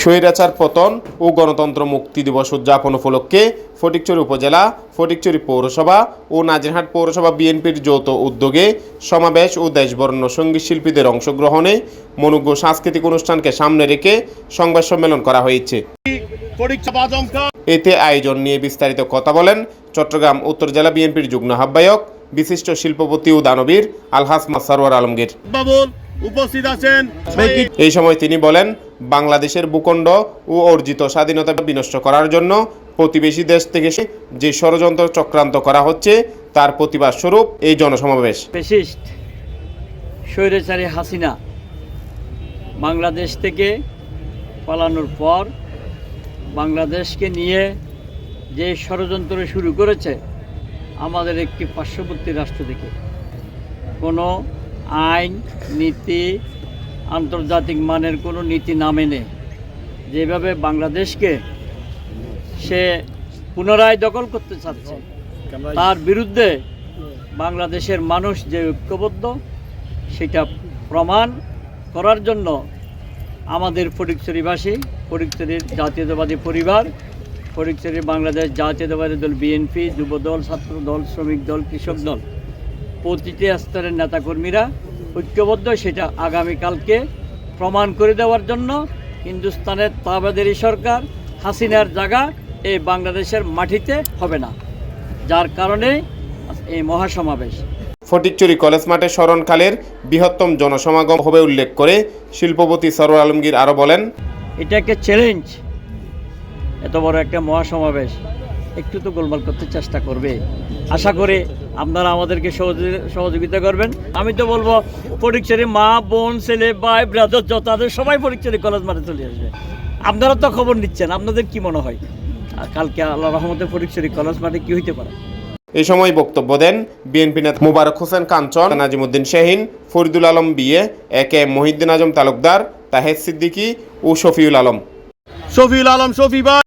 স্বৈরাচার পতন ও গণতন্ত্র মুক্তি দিবস উদযাপন উপলক্ষে ফটিকচুরি উপজেলা ফটিকচুরি পৌরসভা ও নাজিরহাট পৌরসভা বিএনপির যৌথ উদ্যোগে সমাবেশ ও দেশবর্ণ সংগীত শিল্পীদের অংশগ্রহণে মনোজ্ঞ সাংস্কৃতিক অনুষ্ঠানকে সামনে রেখে সংবাদ সম্মেলন করা হয়েছে। এতে আয়োজন নিয়ে বিস্তারিত কথা বলেন চট্টগ্রাম উত্তর জেলা বিএনপির যুগ্ম আহ্বায়ক বিশিষ্ট শিল্পপতি ও দানবীর আলহাস মাসারওয়ার আলমগীর। উপস্থিত আছেন এই সময় তিনি বলেন বাংলাদেশের ভূখণ্ড ও অর্জিত স্বাধীনতা বিনষ্ট করার জন্য প্রতিবেশী দেশ থেকে যে ষড়যন্ত্র চক্রান্ত করা হচ্ছে তার প্রতিবাদ স্বরূপ এই জনসমাবেশ। স্বৈরাচারী হাসিনা বাংলাদেশ থেকে পালানোর পর বাংলাদেশকে নিয়ে যে ষড়যন্ত্র শুরু করেছে আমাদের একটি পার্শ্ববর্তী রাষ্ট্র থেকে। কোনো আইন, নীতি, আন্তর্জাতিক মানের কোনো নীতি না মেনে যেভাবে বাংলাদেশকে সে পুনরায় দখল করতে চাচ্ছে, তার বিরুদ্ধে বাংলাদেশের মানুষ যে ঐক্যবদ্ধ, সেটা প্রমাণ করার জন্য আমাদের ফটিকছড়িবাসী ফটিকছড়ির জাতীয়তাবাদী পরিবার ফটিকছড়ি বাংলাদেশ জাতীয়তাবাদী দল, বিএনপি, যুবদল ছাত্র দল শ্রমিক দল, কৃষক দল। প্রতিটি স্তরের নেতাকর্মীরা ঐক্যবদ্ধ সেটা আগামীকালকে প্রমাণ করে দেওয়ার জন্য হিন্দুস্তানের তাবাদেরই সরকার হাসিনার জায়গা এই বাংলাদেশের মাটিতে হবে না। যার কারণে এই মহাসমাবেশ। ফটিকচুরি কলেজ মাঠে স্মরণকালের বৃহত্তম জনসমাগম হবে উল্লেখ করে শিল্পপতি সরোয়ার আলমগীর আরও বলেন এটা একটা চ্যালেঞ্জ এত বড় একটা মহাসমাবেশ একটু তো গোলমাল করতে চেষ্টা করবে। আশা করে আপনারা আমাদেরকে সহযোগিতা করবেন। আমি তো বলব পরীক্ষারে মা বোন ছেলে ভাই ব্রাদার যত তাদের সবাই পরীক্ষারে কলেজ মাঠে চলে আসবে। আপনারা তো খবর নিচ্ছেন আপনাদের কি মনে হয়? কালকে আল্লাহ রহমতে পরীক্ষারে কলেজ মাঠে কি হইতে পারে? এই সময় বক্তব্য দেন বিএনপি নেতা মুবারক হোসেন কাঞ্চন নাজিমুদ্দিন শাহিন ফরিদুল আলম বিয়ে এ কে মহিউদ্দিন আজম তালুকদার তাহেদ সিদ্দিকী ও শফিউল আলম। শফিউল আলম শফি ভাই।